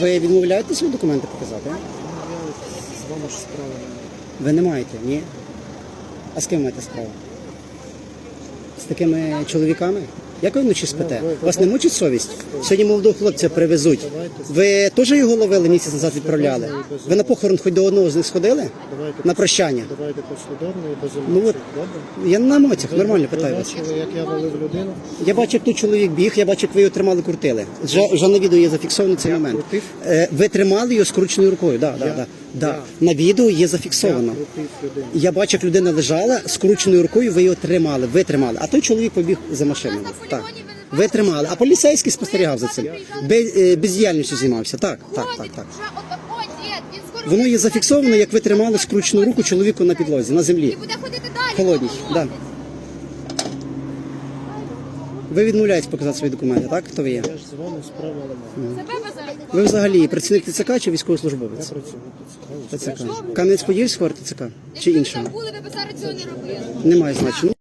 Ви відмовляєтеся свої документи показати? З вами ж справа. Ви не маєте, ні? А з ким маєте справу? З такими чоловіками? Як ви вночі спите? Вас не мучить совість? Сьогодні молодого хлопця привезуть. Ви теж його ловили місяць назад відправляли? Ви на похорон хоч до одного з них сходили? На прощання? Давайте послідовно і без Ну от, я на емоціях, нормально питаю вас. бачили, як я валив людину? Я бачу, як тут чоловік біг, я бачу, як ви його тримали, крутили. Вже, вже на відео є зафіксовано цей момент. крутив? Е, Ви тримали його скрученою рукою, да, да, Я- да, да. На відео є зафіксовано. Я бачу, як людина лежала скрученою рукою, ви його тримали, ви тримали. А той чоловік побіг за машиною. Так. Ви тримали, а поліцейський спостерігав за цим. Без, е, бездіяльністю займався. Так, так, так, так. Вже от дід, він скоро Воно є зафіксовано, як ви тримали скручену руку чоловіку на підлозі, на землі. буде ходити далі. Холодній, колотись. Ви відмовляєтесь показати свої документи, так? Хто ви є? Я ж з права базар. Ви взагалі працівник ТЦК чи військовослужбовець? Працюю тут. ТЦК. Кам'янець-Подільського ТЦК чи Якщо ви іншого? там були, ви б зараз цього не робили. Немає значення.